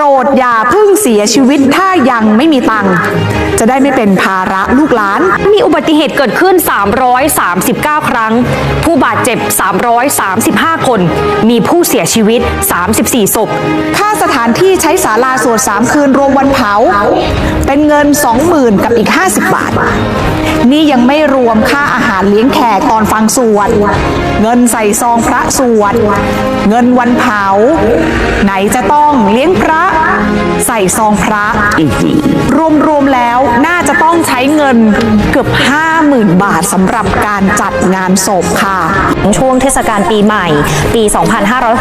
รดอย่าเพิ่งเสียชีวิตถ้ายังไม่มีตังค์จะได้ไม่เป็นภาระลูกหลาน มีอุบัติเหตุเกิดขึ้น 339 ครั้ง ผู้บาดเจ็บ 335 คน มีผู้เสียชีวิต 34 ศพ ค่าสถานที่ใช้ศาลาสวดสามคืนรวมวันเผา เป็นเงิน 20,000 กับอีก 50 บาท นี่ยังไม่รวมค่าอาหารเลี้ยงแขกตอนฟังสวด เงินใส่ซองพระสวด เงินวันเผา ไหนจะต้องเลี้ยงพระใส่ซองพระ รวมๆแล้วน่าจะต้องใช้เงินเกือบ 50,000 บาทสำหรับการจัดงานศพค่ะ ช่วงเทศกาลปีใหม่ ปี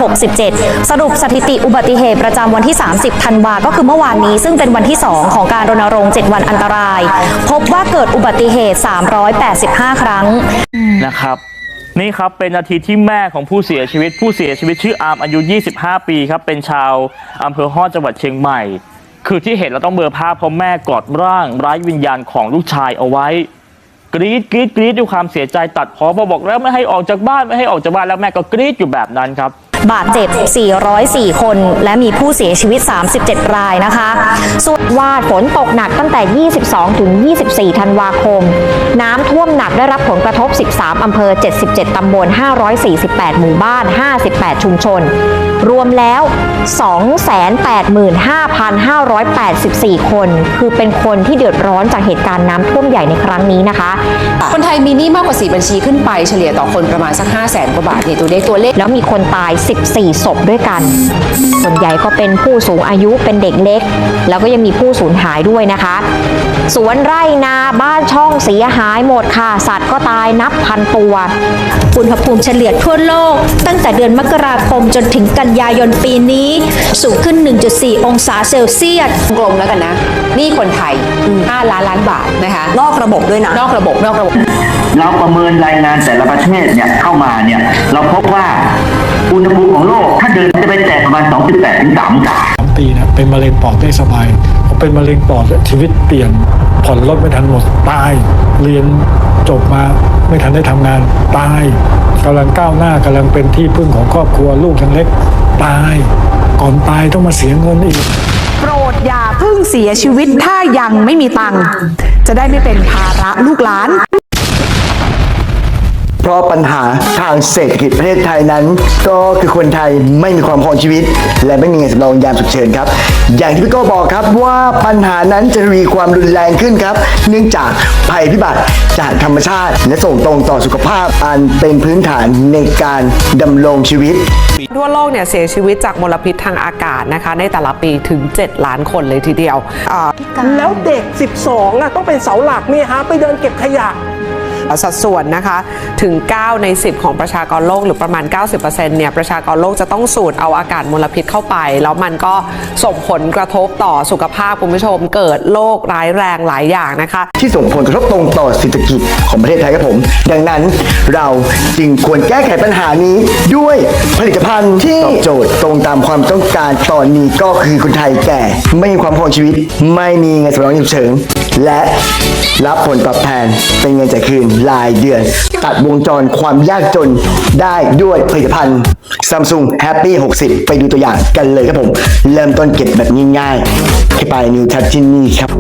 2567 สรุปสถิติอุบัติเหตุประจำวันที่ 30 ธันวาก็คือเมื่อวานนี้ ซึ่งเป็นวันที่ 2 ของการรณรงค์ 7 วันอันตราย พบว่าเกิดอุบัติเหตุ 385 ครั้งนะครับ นี่ครับเป็นนาทีที่แม่ของผู้เสียชีวิต ผู้เสียชีวิตชื่ออาร์มอายุ 25 ปีครับเป็นชาวอำเภอฮอดจังหวัดเชียงใหม่ คือที่เห็นเราต้องเบลอภาพเพราะแม่กอดร่างไร้วิญญาณของลูกชายเอาไว้ กรีดกรีดกรีดด้วยความเสียใจตัดพอพอบอกแล้วไม่ให้ออกจากบ้านไม่ให้ออกจากบ้านแล้วแม่ก็กรีดอยู่แบบนั้นครับ บาดเจ็บ 404 คน และมีผู้เสียชีวิต 37 รายนะคะ ส่วนวาดฝนตกหนักตั้งแต่ 22 ถึง 24 ธันวาคม น้ำท่วมหนักได้รับผลกระทบ 13 อำเภอ 77 ตำบล 548 หมู่บ้าน 58 ชุมชน รวมแล้ว 285,584 คน คือเป็นคนที่เดือดร้อนจากเหตุการณ์น้ำท่วมใหญ่ในครั้งนี้นะคะ คนไทยมีหนี้มากกว่า 4 บัญชีขึ้นไปเฉลี่ยต่อคนประมาณสัก 5 0 0แสนกว่าบาทเนี่ยตัวเลขตัวเลขแล้วมีคนตาย14 ศพด้วยกัน ส่วนใหญ่ก็เป็นผู้สูงอายุเป็นเด็กเล็ก แล้วก็ยังมีผู้สูญหายด้วยนะคะ สวนไร่นาบ้านช่องเสียหายหมดค่ะ สัตว์ก็ตายนับพันตัว อุณหภูมิเฉลี่ยทั่วโลก ตั้งแต่เดือนมกราคมจนถึงกันยายนปีนี้ สูงขึ้น 1.4 องศาเซลเซียสกลมแล้วกันนะหนี้คนไทย 5 ล้านล้านบาทนะคะ นอกระบบด้วยนะ นอกระบบนอกระบบ เราประเมินรายงานแต่ละประเทศเนี่ยเข้ามาเนี่ยเราพบว่า อุณหภูมิของโลก ถ้าเดินจะไปแตะประมาณ 2.8 ถึง3องศาสามปีนะเป็นมะเร็งปอดได้สบายพอเป็นมะเร็งปอดชีวิตเปลี่ยนผ่อนรถไม่ทันหมดตาย เรียนจบมาไม่ทันได้ทำงานตายกำลังก้าวหน้ากำลังเป็นที่พึ่งของครอบครัวลูกยังเล็กตาย ก่อนตายต้องมาเสียเงินอีก โปรดอย่าเพิ่งเสียชีวิตถ้ายังไม่มีตังค์จะได้ไม่เป็นภาระลูกหลาน เพราะปัญหาทางเศรษฐกิจประเทศไทยนั้น ก็คือคนไทยไม่มีความพร้อมชีวิต และไม่มีเงินสำรองยามฉุกเฉินครับ อย่างที่พี่โก้บอกครับว่าปัญหานั้นจะทวีความรุนแรงขึ้นครับ เนื่องจากภัยพิบัติจากธรรมชาติ และส่งตรงต่อสุขภาพอันเป็นพื้นฐานในการดำรงชีวิต ทั่วโลกเนี่ยเสียชีวิตจากมลพิษทางอากาศนะคะ ในแต่ละปีถึง 7 ล้านคนเลยทีเดียวอ่า แล้วเด็ก 12อะต้องเป็นเสาหลักเนี่ยฮะไปเดินเก็บขยะ สัดส่วนนะคะถึง 9 ใน 10 ของประชากรโลกหรือประมาณ 90%เนี่ยประชากรโลกจะต้องสูดเอาอากาศมลพิษเข้าไป แล้วมันก็ส่งผลกระทบต่อสุขภาพคุณผู้ชม เกิดโรคร้ายแรงหลายอย่างนะคะ ที่ส่งผลกระทบตรงต่อเศรษฐกิจของประเทศไทยครับผม ดังนั้นเราจึงควรแก้ไขปัญหานี้ด้วยผลิตภัณฑ์ที่ตอบโจทย์ตรงตามความต้องการตอนนี้ก็คือคนไทยแก่ ไม่มีความพร้อมชีวิต ไม่มีเงินสำรองฉุกเฉิน และรับผลตอบแทนเป็นเงินจ่ายคืนรายเดือน ตัดวงจรความยากจนได้ด้วยผลิตภัณฑ์ Samsung Happy 60 ไปดูตัวอย่างกันเลยครับผม เริ่มต้นเก็บแบบง่ายๆที่ปายนิวทัชที่นี่ครับ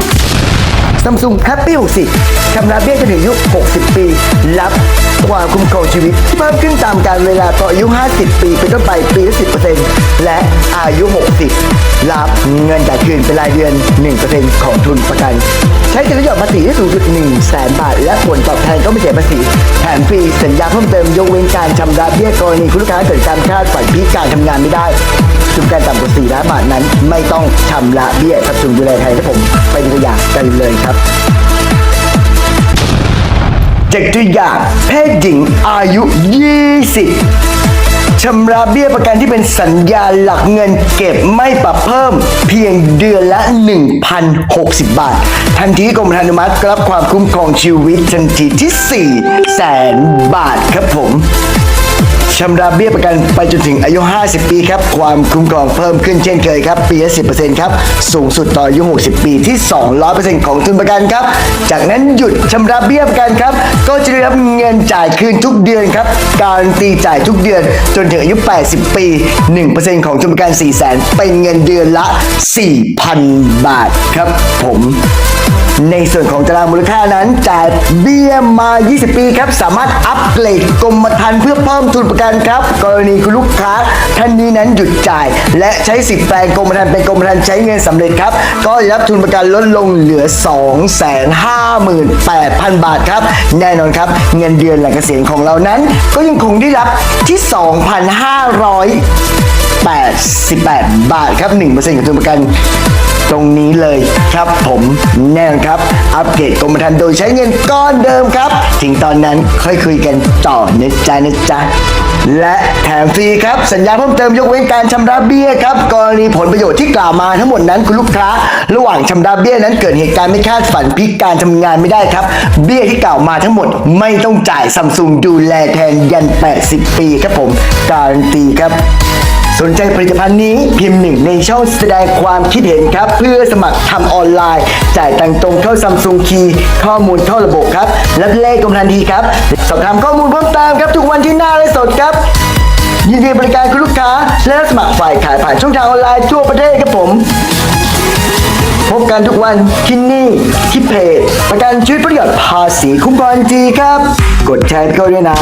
ซัมซุงแฮปปี้60ชำระเบี้ยจนถึงอายุ 60 ปี รับความคุ้มครองชีวิต เพิ่มขึ้นตามการเวลาต่ออายุ 50 ปีเป็นต้นไปปีละ10%และอายุ 60 รับเงินจ่ายคืนเป็นรายเดือน 1%ของทุนประกัน ใช้จะลดหย่อนภาษีได้สูงสุด1แสนบาท และผลตอบแทนก็ไม่เสียภาษีแถมฟรีสัญญาเพิ่มเติมยกเว้นการชำระเบี้ยกรณีคุณลูกค้าเกิดการพลาดฝันพิการทำงานไม่ได้ทุกการต่ำกว่า4ล้านบาทนั้น ไม่ต้องชำระเบี้ยสับสูงดูแลไทยครับผมไปดูตัวอย่างกันเลยครับจากตัวอย่างเพศหญิงอายุ 20 ชำระเบี้ยประกันที่เป็นสัญญาหลักเงินเก็บไม่ปรับเพิ่ม เพียงเดือนละ 1,060 บาท ทันทีกรมธรรม์อนุมัติรับความคุ้มครองชีวิตทันทีที่ 4 แสนบาทครับผม ชำระเบี้ยประกันไปจนถึงอายุ 50 ปีครับ ความคุ้มครองเพิ่มขึ้นเช่นเคยครับ ปีละ10%ครับ สูงสุดต่ออายุ 60 ปีที่ 200%ของทุนประกันครับ จากนั้นหยุดชำระเบี้ยประกันครับ ก็จะได้รับเงินจ่ายคืนทุกเดือนครับ การตีจ่ายทุกเดือนจนถึงอายุ 80 ปี 1%ของทุนประกัน4 0 0 0 0 0 เป็นเงินเดือนละ 4,000 บาทครับผม ในส่วนของตารางมูลค่านั้นจ่ายเบี้ยมา 20 ปีครับ สามารถอัปเกรดกรมธรรม์เพื่อเพิ่มทุนประกันครับ กรณีคุณลูกค้าท่านนี้นั้นหยุดจ่าย และใช้สิทธิ์แปลงกรมธรรม์เป็นกรมธรรม์ใช้เงินสำเร็จครับ ก็จะรับทุนประกันลดลงเหลือ 258,000 บาทครับ แน่นอนครับ เงินเดือนหลังเกษียณของเรานั้น ก็ยังคงได้รับที่ 2,500 88 บาทครับ 1%ของทุนประกัน ตรงนี้เลยครับผมแน่นครับ อัปเกรดกรมธรรม์โดยใช้เงินก้อนเดิมครับ ถึงตอนนั้นค่อยคุยกันต่อนะจ๊ะนะจ๊ะและแถมฟรีครับ สัญญาเพิ่มเติมยกเว้นการชำระเบี้ยครับ กรณีผลประโยชน์ที่กล่าวมาทั้งหมดนั้นคุณลูกค้า ระหว่างชำระเบี้ยนั้นเกิดเหตุการณ์ไม่คาดฝันพิกการทำงานไม่ได้ครับ เบี้ยที่กล่าวมาทั้งหมดไม่ต้องจ่ายซัมซุงดูแลแทนยัน 80 ปีครับผมการันตีครับ สนใจผลิตภัณฑ์นี้พิมพ์หนึ่งในช่องแสดงความคิดเห็นครับเพื่อสมัครทำออนไลน์ จ่ายตังตรงเข้าซัมซุงคีข้อมูลเข้าระบบครับ รับเลขกรมทันทีครับ สอบถามข้อมูลเพิ่มเติมครับ ทุกวันที่หน้าและสดครับ ยินดีบริการคุณลูกค้า และสมัครฝ่ายขายผ่านช่องทางออนไลน์ทั่วประเทศครับผม พบกันทุกวันที่นี่ที่เพจประกันชีวิตประโยชน์ภาษีคุ้มครองจีครับ กดแชร์ไปก็ด้วยนะ